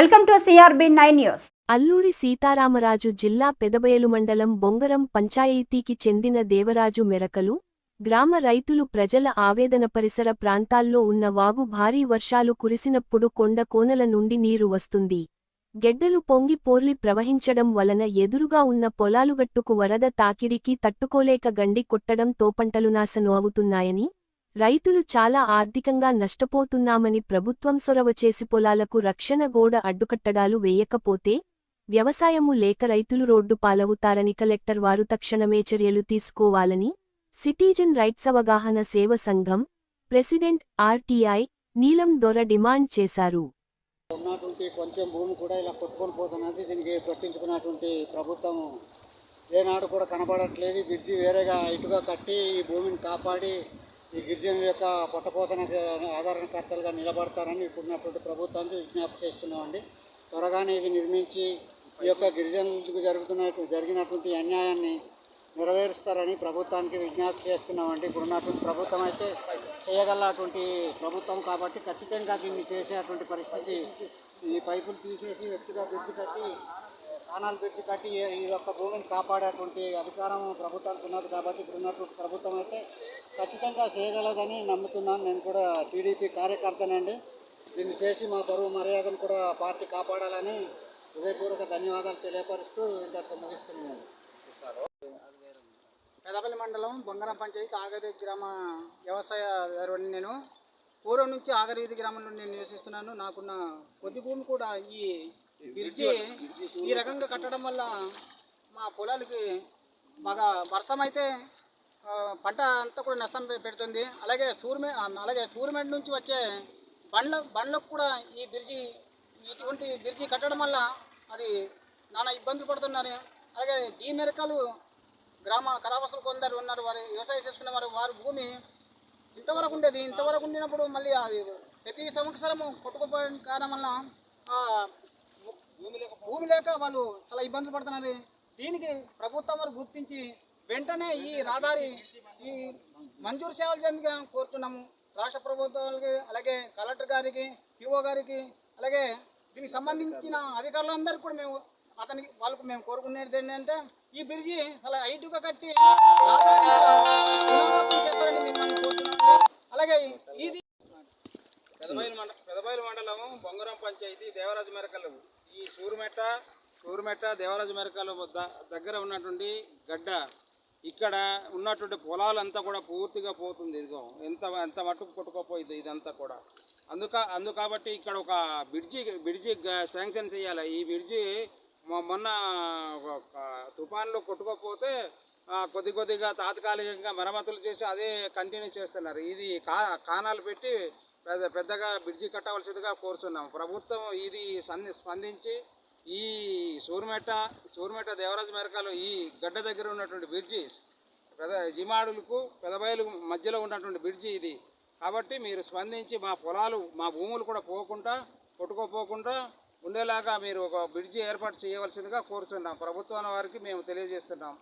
Welcome to CRB nine news. Alluri Sitaramaraju జిల్లా పెదబయలు మండలం బొంగరం పంచాయతీకి చెందిన దేవరాజు మెరకలు గ్రామ రైతులు ప్రజల ఆవేదన పరిసర ప్రాంతాల్లో ఉన్న వాగు భారీ వర్షాలు కురిసినప్పుడు కొండ కోనల నుండి నీరు వస్తుంది. గెడ్డలు పొంగి పోర్లి ప్రవహించడం వలన ఎదురుగా ఉన్న పొలాలుగట్టుకు వరద తాకిడికి తట్టుకోలేక గండి కొట్టడం తోపంటలు నాశనం అవుతున్నాయని రైతులు చాలా ఆర్థికంగా నష్టపోతున్నామని ప్రభుత్వం సొరవ చేసి పొలాలకు రక్షణ గోడ అడ్డుకట్టడాలు వేయకపోతే వ్యవసాయము లేక రైతులు రోడ్డు పాలవుతారని కలెక్టర్ వారు తక్షణమే చర్యలు తీసుకోవాలని సిటిజన్ రైట్స్ అవగాహన సేవ సంఘం ప్రెసిడెంట్ ఆర్టీఐ నీలం దొర డిమాండ్ చేశారు. ఉన్నటువంటి కొంచెం భూమి కూడా ఇలా కొట్టుకొని పోతున్నది. దీనికి పట్టించుకున్నటువంటి ప్రభుత్వం ఏనాడు కూడా కనబడట్లేదు. బ్రిడ్జి వేరేగా ఇటుగా కట్టి ఈ భూమిని కాపాడి ఈ గిరిజనుల యొక్క పట్టపోతన ఆదరణకర్తలుగా నిలబడతారని ఇప్పుడున్నటువంటి ప్రభుత్వానికి విజ్ఞప్తి చేస్తున్నామండి. త్వరగానే ఇది నిర్మించి ఈ యొక్క గిరిజనులకు జరుగుతున్న జరిగినటువంటి అన్యాయాన్ని నెరవేరుస్తారని ప్రభుత్వానికి విజ్ఞప్తి చేస్తున్నామండి. ఇప్పుడున్నటువంటి ప్రభుత్వం అయితే చేయగలటువంటి ప్రభుత్వం కాబట్టి ఖచ్చితంగా దీన్ని చేసేటువంటి పరిస్థితి ఈ పైపులు తీసేసి వ్యక్తిగా పెట్టి కట్టి కానాలు పెట్టి కట్టి ఈ- ఈ యొక్క భూమిని కాపాడేటువంటి అధికారం ప్రభుత్వానికి ఉన్నది కాబట్టి ఇప్పుడున్నటువంటి ప్రభుత్వం అయితే ఖచ్చితంగా చేయగలదని నమ్ముతున్నాను. నేను కూడా టీడీపీ కార్యకర్తనండి. దీన్ని చేసి మా పరువు మర్యాదను కూడా పార్టీ కాపాడాలని హృదయపూర్వక ధన్యవాదాలు తెలియపరుస్తూ ఇంతకు ముగిస్తున్నాను. పెదపల్లి మండలం బొంగరం పంచాయతీ ఆగరి గ్రామ వ్యవసాయ నేను. పూర్వం నుంచి ఆగరీది గ్రామంలో నేను నివసిస్తున్నాను. నాకున్న కొద్ది భూమి కూడా ఈ బ్రిడ్జి ఈ రకంగా కట్టడం వల్ల మా పొలాలకి బాగా వర్షం అయితే పంట అంతా కూడా నష్టం పెడుతుంది. అలాగే సూర్మే అలాగే సూర్యమేడ్ నుంచి వచ్చే బండ్ల బండ్లకు కూడా ఈ బ్రిడ్జి ఇటువంటి బ్రిడ్జి కట్టడం వల్ల అది నానా ఇబ్బందులు పడుతున్నారు. అలాగే టీమెరకాలు గ్రామ కరావస్తులు కొందరు ఉన్నారు. వారు వ్యవసాయం చేసుకునే వారు వారి భూమి ఇంతవరకు ఉండేది. ఇంతవరకు ఉండినప్పుడు మళ్ళీ అది ప్రతి సంవత్సరము కొట్టుకుపోయిన కారణం వల్ల భూమి లేక వాళ్ళు చాలా ఇబ్బందులు పడుతున్నారు. దీనికి ప్రభుత్వం వారు గుర్తించి వెంటనే ఈ రహదారి ఈ మంజూరు సేవలు చెందిగా కోరుతున్నాము. రాష్ట్ర ప్రభుత్వాలకి అలాగే కలెక్టర్ గారికి పిఓ గారికి అలాగే దీనికి సంబంధించిన అధికారులందరికీ కూడా మేము అతనికి వాళ్ళకు మేము కోరుకునేది ఏంటంటే ఈ బ్రిడ్జి చాలా ఐటుగా కట్టి మేము అలాగే ఇది పెదబాయిలు మండ పెదబయలు మండలం బొంగరం పంచాయతీ దేవరాజు మెరకలు. ఈ సూరుమెట్ట సూరుమెట్ట దేవరాజు మెరకలు దగ్గర ఉన్నటువంటి గడ్డ ఇక్కడ ఉన్నటువంటి పొలాలంతా కూడా పూర్తిగా పోతుంది ఇదిగో. ఎంత ఎంత మట్టుకు కొట్టుకోపోయింది ఇదంతా కూడా. అందుక అందు కాబట్టి ఇక్కడ ఒక బ్రిడ్జి బ్రిడ్జి శాంక్షన్ చేయాలి. ఈ బ్రిడ్జి మొన్న తుఫాన్లో కొట్టుకోపోతే కొద్ది కొద్దిగా తాత్కాలికంగా మరమ్మతులు చేసి అదే కంటిన్యూ చేస్తున్నారు. ఇది కా కానాలు పెట్టి పెద్ద పెద్దగా బ్రిడ్జి కట్టవలసిందిగా కోరుతున్నాం ప్రభుత్వం ఇది సంది స్పందించి ఈ సూర్మెట సూర్మెట దేవరాజు మేరకాలు ఈ గడ్డ దగ్గర ఉన్నటువంటి బ్రిడ్జి పెద జిమాడులకు పెదబయలు మధ్యలో ఉన్నటువంటి బ్రిడ్జి ఇది. కాబట్టి మీరు స్పందించి మా పొలాలు మా భూములు కూడా పోకుండా కొట్టుకోపోకుండా ఉండేలాగా మీరు ఒక బ్రిడ్జి ఏర్పాటు చేయవలసిందిగా కోరుతున్నాం ప్రభుత్వం వారికి మేము తెలియజేస్తున్నాం.